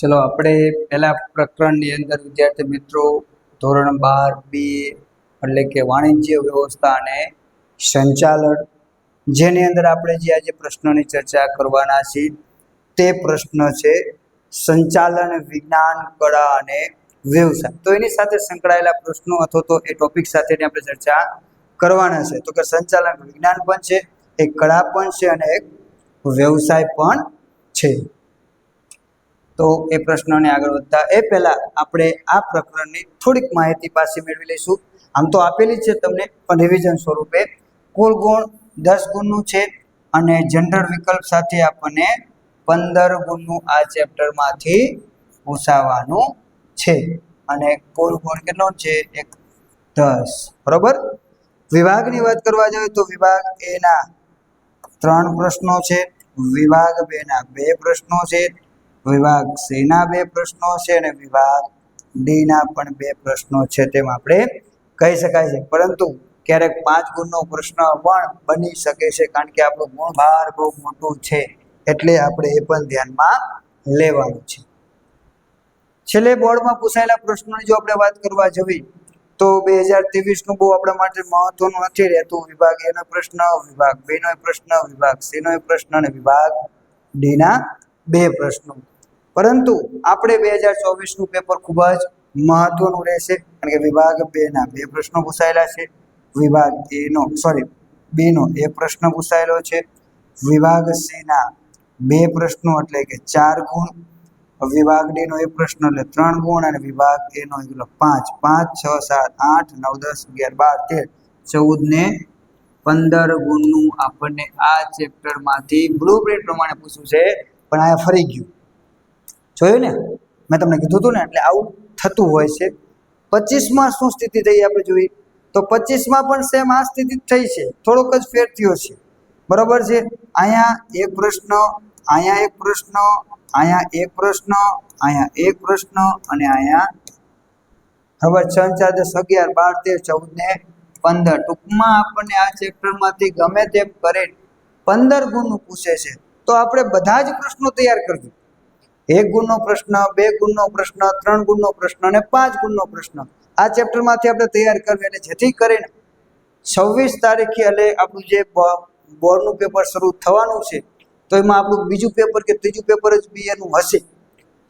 ચલો, આપણે પહેલા પ્રકરણની અંદર વિદ્યાર્થી મિત્રો, ધોરણ બાર, બી, એટલે કે વાણિજ્ય વ્યવસ્થા અને સંચાલન, જેની અંદર આપણે જે આજે પ્રશ્નોની ચર્ચા કરવાના છીએ, તે પ્રશ્ન છે સંચાલન, વિજ્ઞાન, કળા અને વ્યવસાય. તો એની સાથે સંકળાયેલા પ્રશ્નો અથવા તો એ ટોપિક સાથેની આપણે ચર્ચા કરવાના છે. તો કે સંચાલન, વિજ્ઞાન પણ છે, એક કળા પણ છે અને એક વ્યવસાય પણ છે. તો એ પ્રશ્નને આગળ વધતા એ પહેલાં આપણે આ પ્રકરણની થોડીક માહિતી પાસે મેળવી લઈશું. આમ તો આપેલી છે તમને પણ રિવિઝન સ્વરૂપે. કુલ ગુણ દસ ગુણનું છે અને જનરલ વિકલ્પ સાથે આપણને પંદર ગુણનું આ ચેપ્ટરમાંથી પૂછાવાનું છે. અને કુલ ગુણ કેટલો છે? એક દસ. બરોબર? વિભાગની વાત કરવા જોઈએ તો વિભાગ એના ત્રણ પ્રશ્નો છે. વિભાગ બેના બે પ્રશ્નો છે. વિભાગ સી ના બે પ્રશ્નો છે અને વિભાગ ડી ના પણ બે પ્રશ્નો છે તેમ આપણે કહી શકાય છે. પરંતુ ક્યારેક પાંચ ગુણનો પ્રશ્ન પણ બની શકે છે કારણ કે આપણો ગુણ ભાર બહુ મોટું છે એટલે આપણે એ પણ ધ્યાનમાં લેવાનું છે. છેલ્લે બોર્ડમાં પૂછાયેલા પ્રશ્નોની જો આપણે વાત કરવા જવી તો બે હજાર ત્રેવીસનું બહુ આપણા માટે મહત્વનું નથી રહેતું. વિભાગ એનો પ્રશ્ન, વિભાગ બેનો પ્રશ્ન, વિભાગ સીનો પ્રશ્ન અને વિભાગ ડી ના બે પ્રશ્નો. પરંતુ આપણે બે હજાર ચોવીસનું પેપર ખૂબ જ મહત્વનું રહેશે, કારણ કે વિભાગ બેના બે પ્રશ્નો પૂછાયેલા છે. વિભાગ એનો સોરી બેનો એ પ્રશ્ન પૂછાયેલો છે. વિભાગ સીના બે પ્રશ્નો એટલે કે ચાર ગુણ, વિભાગ ડીનો એ પ્રશ્ન એટલે ત્રણ ગુણ, અને વિભાગ એનો એટલે પાંચ. પાંચ, છ, સાત, આઠ, નવ, દસ, અગિયાર, બાર, તેર, ચૌદ ને પંદર ગુણનું આપણને આ ચેપ્ટરમાંથી બ્લુ પ્રિન્ટ પ્રમાણે પૂછ્યું છે. પણ આ ફરી ગયું. જોયું ને? મેં તમને કીધું હતું ને, એટલે આવું થતું હોય છે. પચીસમાં શું સ્થિતિ થઈ આપણે જોઈએ? તો પચીસમાં પણ સેમ આ સ્થિતિ થઈ છે. થોડોક જ ફેર થયો છે. બરાબર છે? અહીંયા એક પ્રશ્ન, અહીંયા એક પ્રશ્ન, અહીંયા એક પ્રશ્ન, અહીંયા એક પ્રશ્ન અને અહીંયા હવે છ? ચાર દસ અગિયાર, બાર, તેર, ચૌદ ને પંદર. ટૂંકમાં આપણને આ ચેપ્ટરમાંથી ગમે તેમ કરે પંદર ગુણનું પૂછે છે. તો આપણે બધા જ પ્રશ્નો તૈયાર કરજો. એક ગુણનો પ્રશ્ન, બે ગુણનો પ્રશ્ન, ત્રણ ગુણનો પ્રશ્ન અને પાંચ ગુણનો પ્રશ્ન. આ ચેપ્ટરમાંથી આપણે તૈયાર કરવી એટલે જેથી કરીને છવ્વીસ તારીખે એટલે આપણું જે બોર્ડનું પેપર શરૂ થવાનું છે, તો એમાં આપણું બીજું પેપર કે ત્રીજું પેપર જ બી એનું હશે.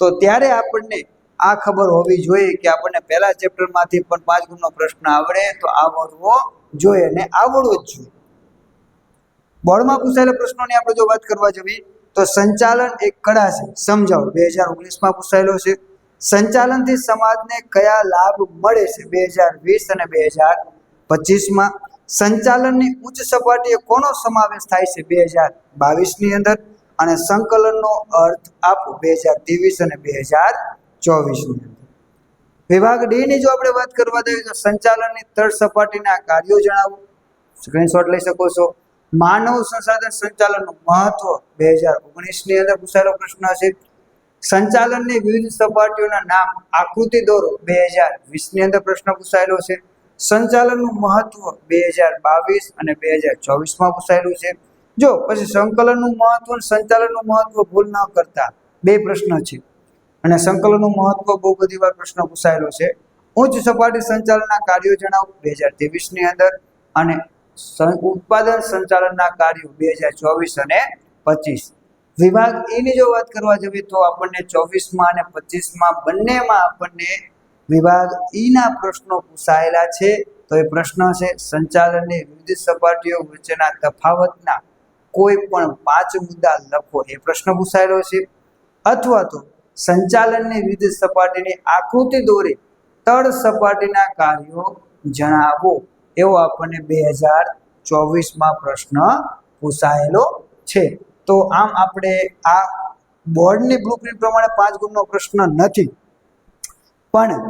તો ત્યારે આપણને આ ખબર હોવી જોઈએ કે આપણને પહેલા ચેપ્ટરમાંથી પણ પાંચ ગુણનો પ્રશ્ન આવડે, તો આવડવો જોઈએ અને આવડવો જ જોઈએ. બોર્ડમાં પૂછાયેલા પ્રશ્નોની આપણે જો વાત કરવા જઈએ તો સંચાલન એક કળા છે. સમજાવો. બે હજાર ઓગણીસમાં પૂછાયેલો છે. સંચાલનથી સમાજને કયા લાભ મળે છે? બે હજાર વીસ અને બે હજાર પચીસમાં સંચાલનની ઉચ્ચ સપાટીએ કોનો સમાવેશ થાય છે? બે હજાર બાવીસની અંદર. અને સંકલનનો અર્થ આપો. બે હજાર ત્રેવીસ અને બે હજાર ચોવીસની અંદર. વિભાગ ડી ની જો આપણે વાત કરવા જઈએ તો સંચાલનની તળ સપાટીના કાર્યો જણાવો. સ્ક્રીનશોટ લઈ શકો છો. માનવ સંસાધન સંચાલનનું મહત્વ બે હજાર ઓગણીસની અંદર પૂછાયેલો પ્રશ્ન છે. સંચાલનની વિવિધ સપાટીઓના નામ આકૃતિ દોરો. બે હજાર વીસની અંદર પ્રશ્ન પૂછાયેલો છે. સંચાલનનું મહત્વ બે હજાર બાવીસ અને બે હજાર ચોવીસમાં પૂછાયેલું છે. જો, પછી સંકલનનું મહત્વ અને સંચાલનનું મહત્વ ભૂલ ન કરતા બે પ્રશ્ન છે. અને સંકલનનું મહત્વ બહુ બધી વાર પ્રશ્ન પૂછાયેલો છે. ઉચ્ચ સપાટી સંચાલનના કાર્યો જણાવો. બે હજાર ત્રેવીસની અંદર અને ઉત્પાદન સંચાલનના કાર્યો બે હજાર ચોવીસ અને પચીસ. વિભાગ એની જો વાત કરવા જઈએ તો આપણને ચોવીસમાં અને પચીસમાં બંનેમાં આપણને વિભાગ ઈના પ્રશ્નો પૂછાયેલા છે. તો એ પ્રશ્ન છે, સંચાલનની વિવિધ સપાટીઓ વચ્ચેના તફાવતના કોઈ પણ પાંચ મુદ્દા લખો. એ પ્રશ્ન પૂછાયેલો છે. અથવા તો સંચાલનની વિવિધ સપાટીની આકૃતિ દોરી તળ સપાટીના કાર્યો જણાવો. એવો આપણને બે હજાર ચોવીસમાં પ્રશ્ન પૂછાયેલો છે. તો આમ આપણે આ બોર્ડની બ્લુપ્રિન્ટ પ્રમાણે પાંચ ગુણનો પ્રશ્ન નથી. પણ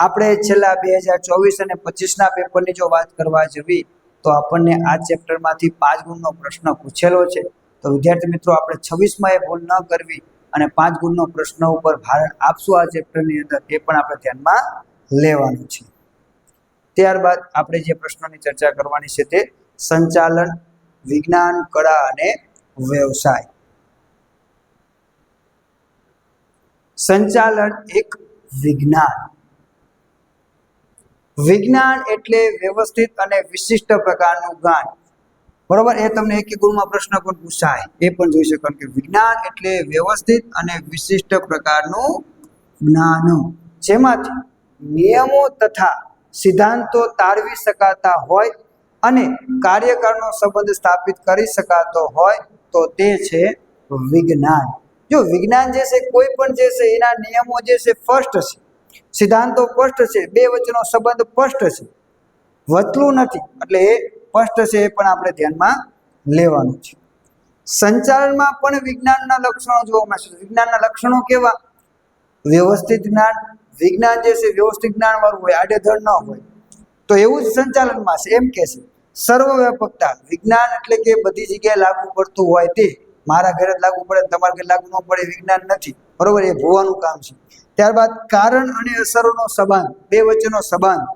આપણે છેલ્લા બે હજાર ચોવીસ અને પચીસના પેપરની જો વાત કરવા જવી, તો આપણને આ ચેપ્ટરમાંથી પાંચ ગુણનો પ્રશ્ન પૂછેલો છે. તો વિદ્યાર્થી મિત્રો, આપણે છવ્વીસમાં એ ભૂલ ન કરવી અને પાંચ ગુણનો પ્રશ્ન ઉપર ભારણ આપશું આ ચેપ્ટરની અંદર, એ પણ આપણે ધ્યાનમાં લેવાનું છે. ત્યારબાદ આપણે જે પ્રશ્નોની ચર્ચા કરવાની છે તે સંચાલન, વિજ્ઞાન, કળા અને વ્યવસાય. સંચાલન એક વિજ્ઞાન. વિજ્ઞાન એટલે વ્યવસ્થિત અને વિશિષ્ટ પ્રકારનું જ્ઞાન. બરોબર? એ તમને એક ગુણમાં પ્રશ્ન પણ પૂછાય. એ પણ જોઈ શકો કે વિજ્ઞાન એટલે વ્યવસ્થિત અને વિશિષ્ટ પ્રકારનું જ્ઞાન. જેમાંથી નિયમો તથા સિદ્ધાંતો તારવી શકાતા હોય અને કાર્યકાળનો સંબંધ સ્થાપિત કરી શકાતો હોય તો તે છે વિજ્ઞાન. જો વિજ્ઞાન જે છે, કોઈ પણ જે છે, એના નિયમો જે છે, સ્પષ્ટ છે. સિદ્ધાંતો સ્પષ્ટ છે, બે વચ્ચેનો સંબંધ સ્પષ્ટ છે. વતલું નથી, એટલે એ સ્પષ્ટ છે એ પણ આપણે ધ્યાનમાં લેવાનું છે. સંચાલનમાં પણ વિજ્ઞાનના લક્ષણો જોવા મળશે વિજ્ઞાનના લક્ષણો કેવા? વ્યવસ્થિત જ્ઞાન વિજ્ઞાન જે છે, વ્યવસ્થિત જ્ઞાન વાળું હોય, આડેધડ ન હોય, તો એવું જ સંચાલનમાં છે. એમ કે છે, સર્વવ્યાપકતા, વિજ્ઞાન એટલે કે બધી જગ્યાએ લાગુ પડતું હોય તે. મારા ઘરે જ લાગુ પડે તમારા ઘરે લાગુ ન પડે વિજ્ઞાન નથી. બરોબર? એ ભૂવાનું કામ છે. ત્યારબાદ કારણ અને અસરોનો સંબંધ, બે વચ્ચેનો સંબંધ.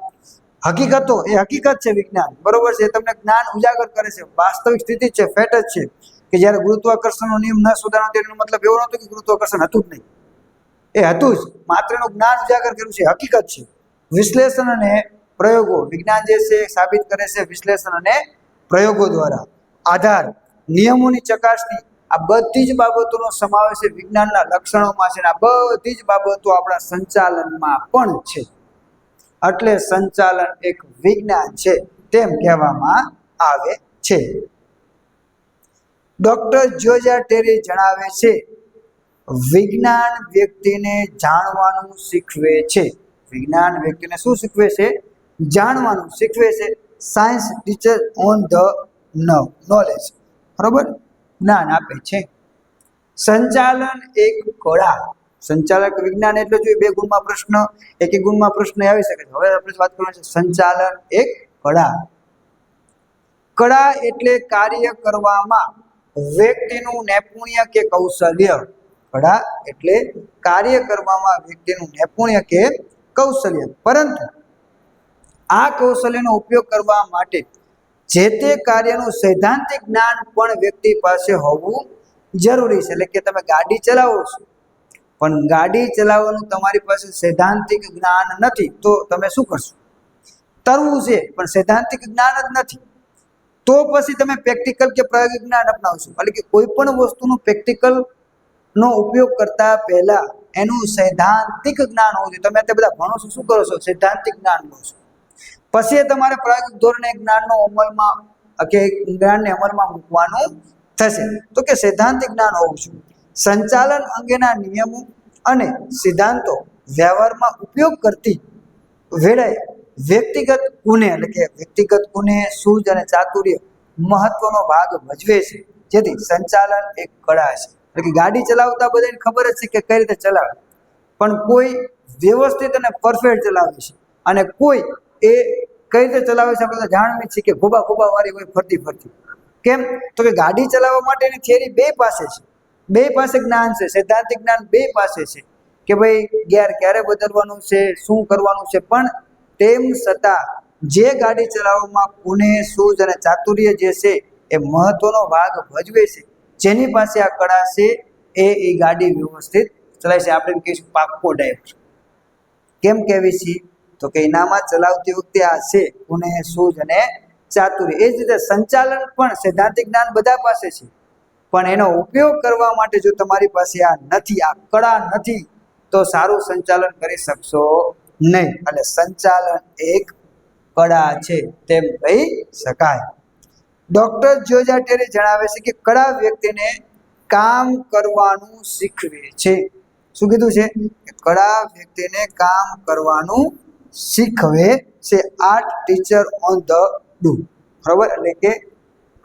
હકીકતો, એ હકીકત છે વિજ્ઞાન. બરોબર છે? તમને જ્ઞાન ઉજાગર કરે છે. વાસ્તવિક સ્થિતિ છે ફેટ જ છે કે જ્યારે ગુરુત્વાકર્ષણનો નિયમ ન સુધારો તેનો મતલબ એવો નહોતો કે ગુરુત્વાકર્ષણ હતું જ નહીં. એ હતું જ. માત્રનું જ્ઞાન ઉજાગર કર્યું છે. હકીકત છે. વિશ્લેષણ અને પ્રયોગો વિજ્ઞાન જે છે સાબિત કરે છે વિશ્લેષણ અને પ્રયોગો દ્વારા. આધાર, નિયમોની ચકાસણી, આ બધી જ બાબતોનો સમાવેશ વિજ્ઞાનના લક્ષણોમાં છે આ બધી જ બાબતો આપણા સંચાલનમાં પણ છે. એટલે સંચાલન એક વિજ્ઞાન છે તેમ કહેવામાં આવે છે. ડોક્ટર જોજા ટેરી જણાવે છે વિજ્ઞાન વ્યક્તિને જાણવાનું શીખવે છે. વિજ્ઞાન વ્યક્તિને શું શીખવે છે? જાણવાનું શીખવે છે. Science teacher on the knowledge બરોબર? જ્ઞાન આપે છે. સંચાલન એક કળા. સંચાલક વિજ્ઞાન એટલે જોઈએ બે ગુણમાં પ્રશ્ન, એક એક ગુણમાં પ્રશ્ન આવી શકે છે. હવે આપણે વાત કરવાની છે. સંચાલન એક કળા. કળા એટલે કાર્ય કરવામાં વ્યક્તિનું નૈપુણ્ય કે કૌશલ્ય. કળા એટલે કાર્ય કરવામાં વ્યક્તિનું નૈપુણ્ય કે કૌશલ્ય. પરંતુ આ કૌશલ્યનો ઉપયોગ કરવા માટે જે તે કાર્યનું સૈદ્ધાંતિક જ્ઞાન પણ વ્યક્તિ પાસે હોવું જરૂરી છે. એટલે કે તમે ગાડી ચલાવો છો, પણ ગાડી ચલાવવાનું તમારી પાસે સૈદ્ધાંતિક જ્ઞાન નથી, તો તમે શું કરશો? તરવું છે, પણ સૈદ્ધાંતિક જ્ઞાન જ નથી. તો પછી તમે પ્રેક્ટિકલ કે પ્રાયોગિક જ્ઞાન અપનાવશો. એટલે કે કોઈ પણ વસ્તુનું પ્રેક્ટિકલ નો ઉપયોગ કરતા પહેલા એનું સૈદ્ધાંતિક જ્ઞાન હોવું જોઈએ. તમે અત્યારે બધા ભણો છો, શું કરો છો? સૈદ્ધાંતિક જ્ઞાન લો છો. પછી તમારે પ્રાયોગિક ધોરણે જ્ઞાનનો અમલમાં, કે જ્ઞાનને અમલમાં મૂકવાનું થશે. તો કે સૈદ્ધાંતિક જ્ઞાન હોવું જોઈએ. સંચાલન અંગેના નિયમો અને સિદ્ધાંતો વ્યવહારમાં ઉપયોગ કરતી વેળાએ વ્યક્તિગત ગુને, એટલે કે વ્યક્તિગત ગુને, સૂઝ અને ચાતુર્ય મહત્વનો ભાગ ભજવે છે. જેથી સંચાલન એક કળા છે. એટલે કે ગાડી ચલાવતા બધાને ખબર જ છે કે કઈ રીતે ચલાવે. પણ કોઈ વ્યવસ્થિત અને પરફેક્ટ ચલાવે છે. અને કોઈ એ કઈ રીતે ચલાવે છે આપણે જાણવી છીએ કે ગોબા ગોબા વાળી હોય ફરતી ફરતી. કેમ? તો કે ગાડી ચલાવવા માટેની થિયરી બે પાસે છે. બે પાસે જ્ઞાન છે, સૈદ્ધાંતિક જ્ઞાન બે પાસે છે. કે ભાઈ ગેર ક્યારે બદલવાનું છે, શું કરવાનું છે? પણ તેમ છતાં જે ગાડી ચલાવવામાં પુણે, સૂઝ અને ચાતુર્ય જે છે, એ મહત્વનો ભાગ ભજવે છે. જેની પાસે આ કળા છે, એ એ ગાડી વ્યવસ્થિત ચલાવે છે. આપણે કહીશું પાક્કો ડ્રાઈવર. કેમ કહેવી છીએ? તો કે એનામાં ચલાવતી વખતે આ છે પુણે સૂઝ અને ચાતુર્ય એ જ રીતે સંચાલન પણ સૈદ્ધાંતિક જ્ઞાન બધા પાસે છે. પણ એનો ઉપયોગ કરવા માટે જો તમારી પાસે આ નથી, આ કળા નથી, તો સારું સંચાલન કરી શકશો નહીં. એટલે સંચાલન એક કળા છે, તેમ કહી શકાય. ડોક્ટર જોજા ટેરે જણાવે છે કે કળા વ્યક્તિને કામ કરવાનું શીખવે છે. શું કીધું છે? કળા વ્યક્તિને કામ કરવાનું શીખવે છે. Art teacher on the do બરાબર? એટલે કે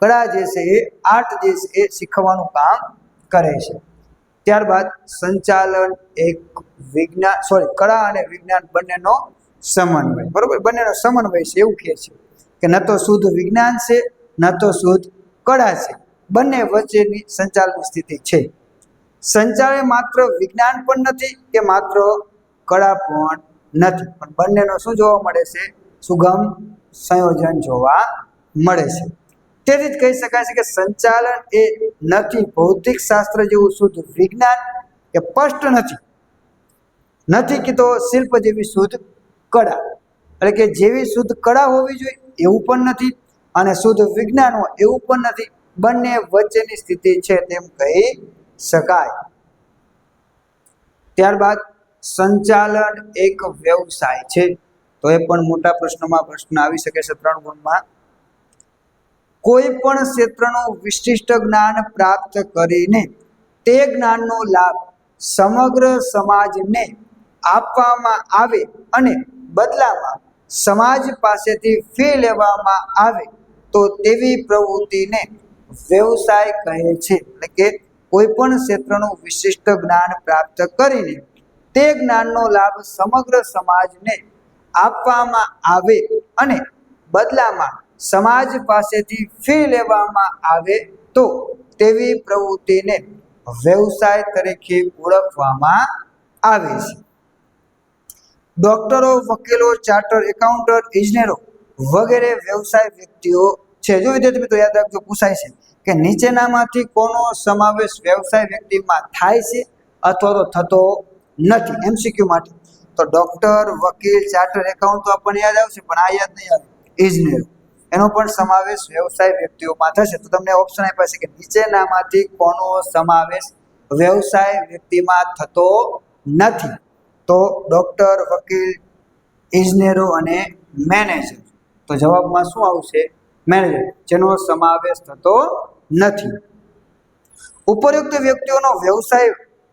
કળા જે છે એ આર્ટ જે છે એ શીખવાનું કામ કરે છે. ત્યારબાદ સંચાલન એક વિજ્ઞાન સોરી કળા અને વિજ્ઞાન બંનેનો સમન્વય. બરોબર? બંનેનો સમન્વય છે એવું કહે છે. કે ન તો શુદ્ધ વિજ્ઞાન છે ન તો શુદ્ધ કળા છે. બંને વચ્ચેની સંચાલન સ્થિતિ છે. સંચાલન માત્ર વિજ્ઞાન પણ નથી કે માત્ર કળા પણ નથી. પણ બંનેનો શું જોવા મળે છે? સુગમ સંયોજન જોવા મળે છે. તેથી જ કહી શકાય છે કે સંચાલન એ નથી ભૌતિક શાસ્ત્ર જેવું શુદ્ધ વિજ્ઞાન કે સ્પષ્ટ નથી. નથી કે તો શિલ્પ જેવી શુદ્ધ કળા. એટલે કે જેવી શુદ્ધ કળા હોવી જોઈએ એવું પણ નથી. અને શુદ્ધ વિજ્ઞાન હોય એવું પણ નથી. બંને વચ્ચેની સ્થિતિ છે તેમ કહી શકાય. ત્યારબાદ સંચાલન એક વ્યવસાય છે. તો એ પણ મોટા પ્રશ્નોમાં પ્રશ્ન આવી શકે છે ત્રણ ગુણમાં. કોઈ પણ ક્ષેત્રનું વિશિષ્ટ જ્ઞાન પ્રાપ્ત કરીને તે જ્ઞાનનો લાભ સમગ્ર સમાજને આપવામાં આવે અને બદલામાં સમાજ પાસેથી ફી લેવામાં આવે તો તેવી પ્રવૃત્તિને વ્યવસાય કહે છે. એટલે કે કોઈ પણ ક્ષેત્રનું વિશિષ્ટ જ્ઞાન પ્રાપ્ત કરીને તે જ્ઞાનનો લાભ સમગ્ર સમાજને આપવામાં આવે અને બદલામાં સમાજ પાસેથી ફી લેવામાં આવે તો તેવી પ્રવૃત્તિને વ્યવસાય તરીકે ઓળખવામાં આવે છે. ડોક્ટરો, વકીલો, ચાર્ટર એકાઉન્ટર, ઇજનેરો વગેરે વ્યવસાય વ્યક્તિઓ છે. જો વિદ્યાર્થી મિત્રો યાદ રાખજો, પૂછાય છે કે નીચેનામાંથી કોનો સમાવેશ વ્યવસાય વ્યક્તિમાં થાય છે અથવા તો થતો નથી એમસીક્યુ માટે. તો ડોક્ટર, વકીલ, ચાર્ટર, એકાઉન્ટ તો આપણને યાદ આવશે, પણ આ યાદ નહીં આવે. ઇજનેરો એનો પણ સમાવેશ વ્યવસાય વ્યક્તિઓમાં થશે. તો તમને ઓપ્શન આપ્યા છે કે નીચેનામાંથી કોનો સમાવેશ વ્યવસાય વ્યક્તિમાં થતો નથી. તો ડોક્ટર, વકીલ ઇજનેરો અને મેનેજર. તો જવાબમાં શું આવશે? મેનેજર. જેનો સમાવેશ થતો નથી. ઉપરોક્ત વ્યક્તિઓનો વ્યવસાય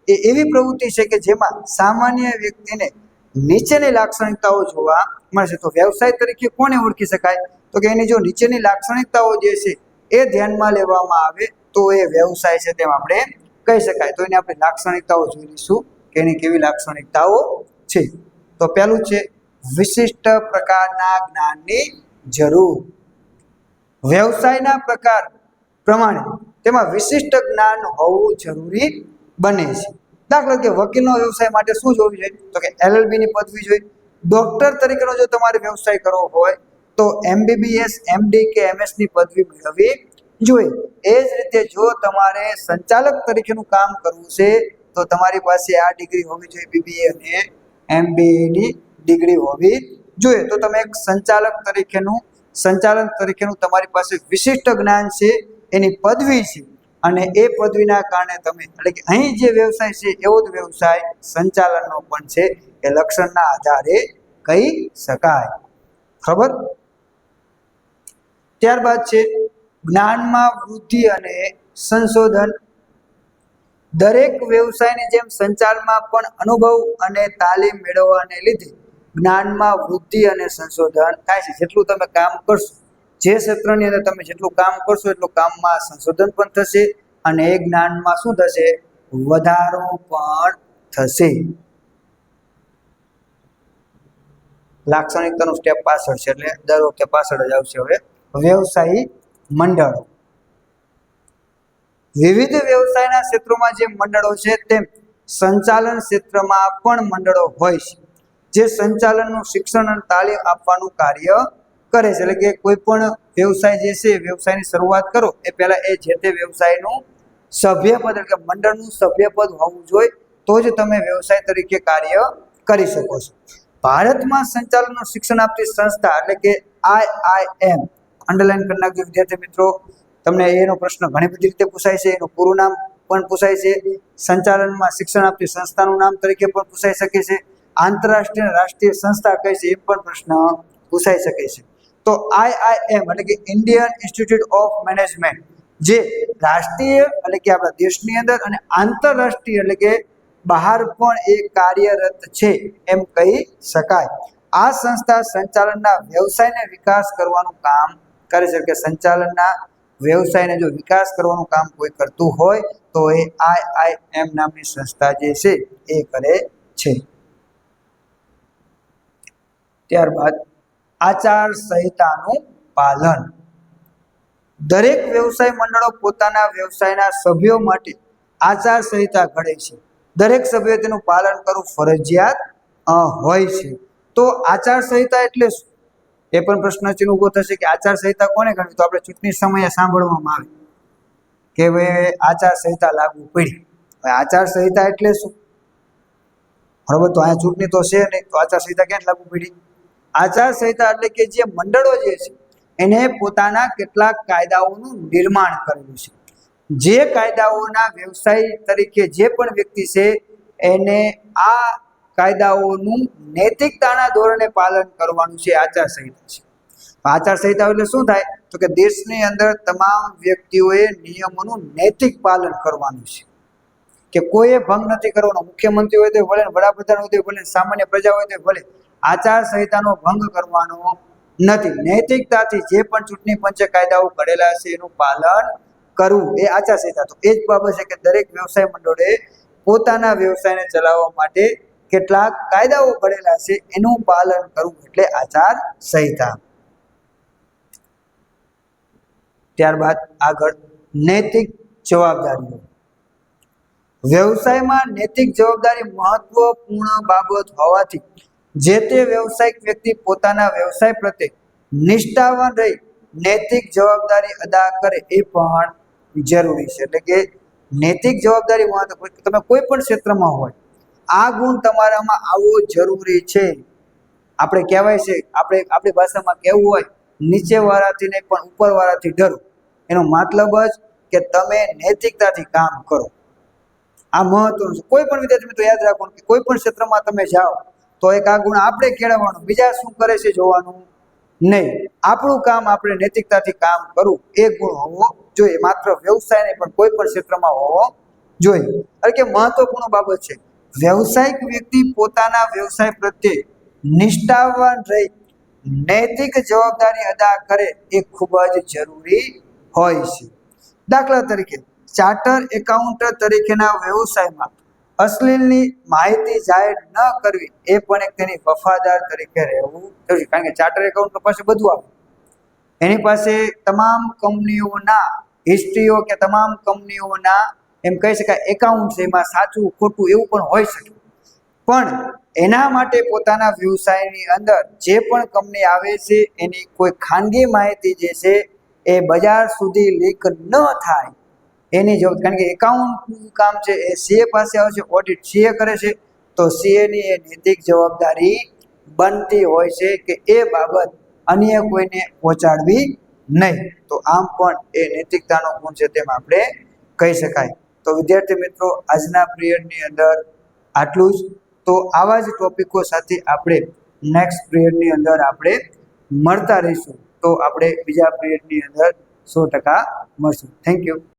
એ એવી પ્રવૃત્તિ છે કે જેમાં સામાન્ય વ્યક્તિને નીચેની લાક્ષણિકતાઓ જોવા મળશે. તો વ્યવસાય તરીકે કોને ઓળખી શકાય? તો કે એની જો નીચેની લાક્ષણિકતાઓ જે છે એ ધ્યાનમાં લેવામાં આવે તો એ વ્યવસાય છે તેમ આપણે કહી શકાય. તો એની આપણે લાક્ષણિકતાઓ જોઈ લઈશું કે એની કેવી લાક્ષણિકતાઓ છે. તો પહેલું છે વિશિષ્ટ પ્રકારના જ્ઞાનની જરૂર. વ્યવસાયના પ્રકાર પ્રમાણે તેમાં વિશિષ્ટ જ્ઞાન હોવું જરૂરી બને છે. દાખલા કે વકીલનો વ્યવસાય માટે શું જોવું જોઈએ? તો કે એલએલબીની પદવી જોઈએ. ડૉક્ટર તરીકેનો જો તમારે વ્યવસાય કરવો હોય, તો એમબીબીએસ, એમડી કે એમએસની પદવી મેળવવી જોઈએ. એ જ રીતે જો તમારે સંચાલક તરીકેનું કામ કરવું છે, તો તમારી પાસે આ ડિગ્રી હોવી જોઈએ, બીબીએ અને એમબીએની ડિગ્રી હોવી જોઈએ તો તમે એક સંચાલક તરીકેનું, સંચાલન તરીકેનું તમારી પાસે વિશિષ્ટ જ્ઞાન છે, એની પદવી છે. અને એ પદવીના કારણે તમે, એટલે કે અહીં જે વ્યવસાય છે, એવો જ વ્યવસાય સંચાલનનો પણ છે, એ લક્ષણના આધારે કહી શકાય. ખબર? ત્યારબાદ છે, જ્ઞાનમાં વૃદ્ધિ અને સંશોધન. દરેક વ્યવસાયની જેમ સંચારમાં પણ અનુભવ અને તાલીમ મેળવવાને લીધે જ્ઞાનમાં વૃદ્ધિ અને સંશોધન થાય છે. જેટલું તમે કામ કરશો, જે ક્ષેત્રની અંદર તમે જેટલું કામ કરશો એટલું કામમાં સંશોધન પણ થશે અને એ જ્ઞાનમાં શું થશે? વધારો પણ થશે. લાક્ષણિકતાનું સ્ટેપ પાછળ છે એટલે દર વખતે પાછળ જ આવશે હવે. વ્યવસાયી મંડળો. વિવિધ વ્યવસાયના ક્ષેત્રોમાં જે મંડળો છે તેમ સંચાલન ક્ષેત્રમાં પણ મંડળો હોય છે. જે સંચાલનનું શિક્ષણ અને તાલીમ આપવાનું કાર્ય કરે છે. એટલે કે કોઈ પણ વ્યવસાય જે છે, વ્યવસાયની શરૂઆત કરો, એ પહેલાં એ જે તે વ્યવસાયનું સભ્યપદ એટલે કે મંડળનું સભ્યપદ હોવું જોઈએ, તો જ તમે વ્યવસાય તરીકે કાર્ય કરી શકો છો. ભારતમાં સંચાલનનું શિક્ષણ આપતી સંસ્થા એટલે કે આઈઆઈએમ અંડરલાઈન કરી નાખજો વિદ્યાર્થી મિત્રો. તમને એનો પ્રશ્ન ઘણી બધી રીતે પૂછાય છે, એનું પૂરું નામ પણ પૂછાય છે. સંચાલનમાં શિક્ષણ આપતી સંસ્થાનું નામ તરીકે પણ પૂછાઈ શકે છે. આંતરરાષ્ટ્રીય રાષ્ટ્રીય સંસ્થા કઈ છે, એ પણ પ્રશ્ન પૂછાઈ શકે છે. તો આઈઆઈએમ એટલે કે ઇન્ડિયન ઇન્સ્ટિટ્યૂટ ઓફ મેનેજમેન્ટ, જે રાષ્ટ્રીય એટલે કે આપણા દેશની અંદર અને આંતરરાષ્ટ્રીય એટલે કે બહાર પણ એ કાર્યરત છે એમ કહી શકાય. આ સંસ્થા સંચાલનના વ્યવસાયને વિકાસ કરવાનું કામ કરે છે. કે સંચાલનના વ્યવસાયને જો વિકાસ કરવાનું કામ કોઈ કરતું હોય, તો એ આઈઆઈએમ નામની સંસ્થા જે છે, એ કરે છે. ત્યારબાદ આચાર સંહિતાનું પાલન. દરેક વ્યવસાય મંડળો પોતાના વ્યવસાયના સભ્યો માટે આચાર સંહિતા ઘડે છે. દરેક સભ્યો તેનું પાલન કરવું ફરજિયાત હોય છે. તો આચાર સંહિતા એટલે શું? એ પણ પ્રશ્ન ચિહ્ન ઊભો થશે કે આચાર સંહિતા કોને ગણવી તો આપણે ચૂંટણી સમયે સાંભળવામાં આવે કે ભાઈ આચાર સંહિતા લાગુ પડી. હવે આચાર સંહિતા એટલે શું? બરોબર, તો અહીંયા ચૂંટણી તો છે નહીં, તો આચાર સંહિતા ક્યાં લાગુ પડી? આચારસંહિતા એટલે કે જે મંડળો જે છે, એને પોતાના કેટલાક કાયદાઓનું નિર્માણ કરેલું છે. જે કાયદાઓના વ્યવસાય તરીકે જે પણ વ્યક્તિ છે, એને આ કાયદાઓનું નૈતિકતાના ધોરણે પાલન કરવાનું છે આચારસંહિતા છે. આચારસંહિતા એટલે શું થાય? તો કે દેશની અંદર તમામ વ્યક્તિઓએ નિયમોનું નૈતિક પાલન કરવાનું છે. કે કોઈએ ભંગ નથી કરવાનો. મુખ્યમંત્રી હોય તો ભલે વડાપ્રધાન હોય તો ભલે સામાન્ય પ્રજા હોય તો ભલે. આચારસંહિતાનો ભંગ કરવાનો નથી. નૈતિકતાથી જે પણ ચૂંટણી પંચે કાયદાઓ ઘડેલા છે એનું પાલન કરવું એ આચારસંહિતા તો એ જ બાબત છે કે દરેક વ્યવસાય મંડળે પોતાના વ્યવસાયને ચલાવવા માટે કેટલાક કાયદાઓ ઘડેલા છે એનું પાલન કરવું એટલે આચાર સંહિતા ત્યારબાદ આગળ નૈતિક જવાબદારીઓ. વ્યવસાયમાં નૈતિક જવાબદારી મહત્વપૂર્ણ બાબત હોવાથી જે તે વ્યવસાયિક વ્યક્તિ પોતાના વ્યવસાય પ્રત્યે નિષ્ઠાવાન રહી નૈતિક જવાબદારી અદા કરે એ પણ જરૂરી છે. એટલે કે નૈતિક જવાબદારી તમે કોઈ પણ ક્ષેત્રમાં હોય, આ ગુણ તમારામાં આવવો જરૂરી છે. આપણે કહેવાય છે, આપણે આપણી ભાષામાં કહેવું હોય, નીચેવાળાથી નહીં, પણ ઉપરવાળાથી ડરો. એનો મતલબ જ કે તમે નૈતિકતાથી કામ કરો. આ મહત્વનું છે. કોઈ પણ વિદ્યાર્થી મિત્રો યાદ રાખવાનું કે કોઈ પણ ક્ષેત્રમાં તમે જાઓ તો એક આ ગુણ આપણે કેળવવાનું. બીજા શું કરે છે જોવાનું? નહીં. આપણું કામ આપણે નૈતિકતાથી કામ કરવું. એ ગુણ હોવો જોઈએ. માત્ર વ્યવસાય નહીં, પણ કોઈ પણ ક્ષેત્રમાં હોવો જોઈએ. એટલે કે મહત્વપૂર્ણ બાબત છે. વ્યવસાયિક વ્યક્તિ પોતાના વ્યવસાય પ્રત્યે નિષ્ઠાવાન રહી. નૈતિક જવાબદારી અદા કરે એ ખૂબ જ જરૂરી હોય છે. દાખલા તરીકે, ચાર્ટર એકાઉન્ટર તરીકેના વ્યવસાયમાં અશ્લીલની માહિતી જાહેર ન કરવી, એ પણ એક તેની વફાદાર તરીકે રહેવું જરૂરી કારણ કે ચાર્ટર એકાઉન્ટ પાસે બધું આવે. એની પાસે તમામ કંપનીઓના હિસ્ટ્રીઓ કે તમામ કંપનીઓના એમ કહી શકાય એકાઉન્ટ એમાં સાચું, ખોટું એવું પણ હોઈ શકે. પણ એના માટે પોતાના વ્યવસાયની અંદર જે પણ કંપની આવે છે, એની કોઈ ખાનગી માહિતી જે છે, એ બજાર સુધી લીક ન થાય. એની જો કારણ કે એકાઉન્ટનું કામ છે, એ સીએ પાસે આવે છે, ઓડિટ સીએ કરે છે, તો સીએની એ નૈતિક જવાબદારી બનતી હોય છે કે એ બાબત અન્ય કોઈને પહોંચાડવી નહીં. તો આમ પણ એ નૈતિકતાનો ગુણ છે તેમ આપણે કહી શકાય. તો વિદ્યાર્થી મિત્રો, આજના પિરિયડની અંદર આટલું જ. તો આવા જ ટોપિકો સાથે આપણે નેક્સ્ટ પિરિયડની અંદર આપણે મળતા રહીશું. તો આપણે બીજા પિરિયડની અંદર સો ટકા મળશું. Thank you.